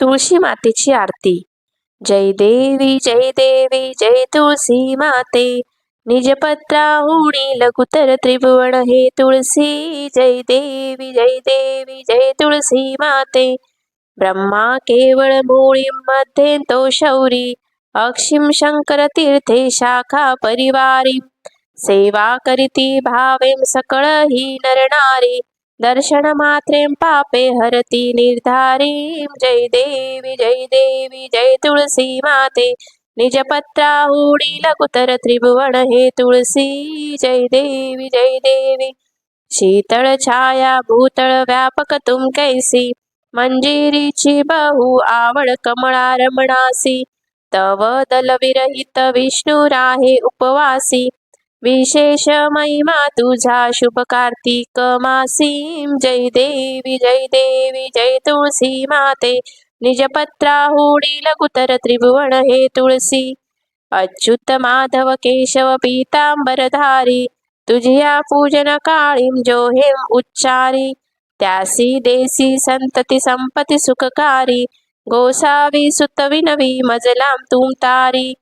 तुळशी मातेची आरती. जय देवी जय देवी जय तुळसी माते. निजपत्राहुणी लघुतर त्रिभुवन हे तुळसी जय देवी जय देवी जय तुळसी माते. ब्रह्मा केवळ मूळी मध्ये तो शौरी. अक्षिम शंकर तीर्थे शाखा परिवारी. सेवा करीती भावेम सकळ ही नरनारी दर्शन मात्रेम पापे हरती निर्धारी। जय देवी जय देवी जय तुळसी माते। निजपत्राहुडी लघुतर त्रिभुवन हे तुळसी जय देवी जय देवी। शीतळ छाया भूतळ व्यापक तुम कैसी। मंजिरीची बहु आवड कमळा रमणासी तव दल विरहित विष्णू राहे उपवासी। विशेष महिमा तुझा शुभ कार्तिक मासीम जय देवी जय देवी जय तुळसी माते. निजपत्राहुडी लघुतर त्रिभुवन हे तुळसी. अच्युत माधव केशव पीतांबरधारी तुझिया पूजन काळीम जो हेम उच्चारी. त्यासी देसी संतती संपती सुखकारी. गोसावी सुतविनवी मजलाम तुम तारी.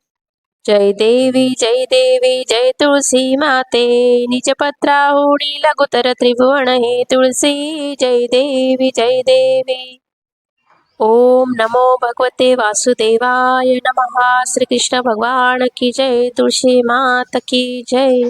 जय देवी जय देवी जय तुळसी माते. निजपत्राहुडी लघुतर त्रिभुवन हे तुळसी. जय देवी जय देवी. ओम नमो भगवते वासुदेवाय नमः. श्रीकृष्ण भगवान की जय. तुळशी मात की जय.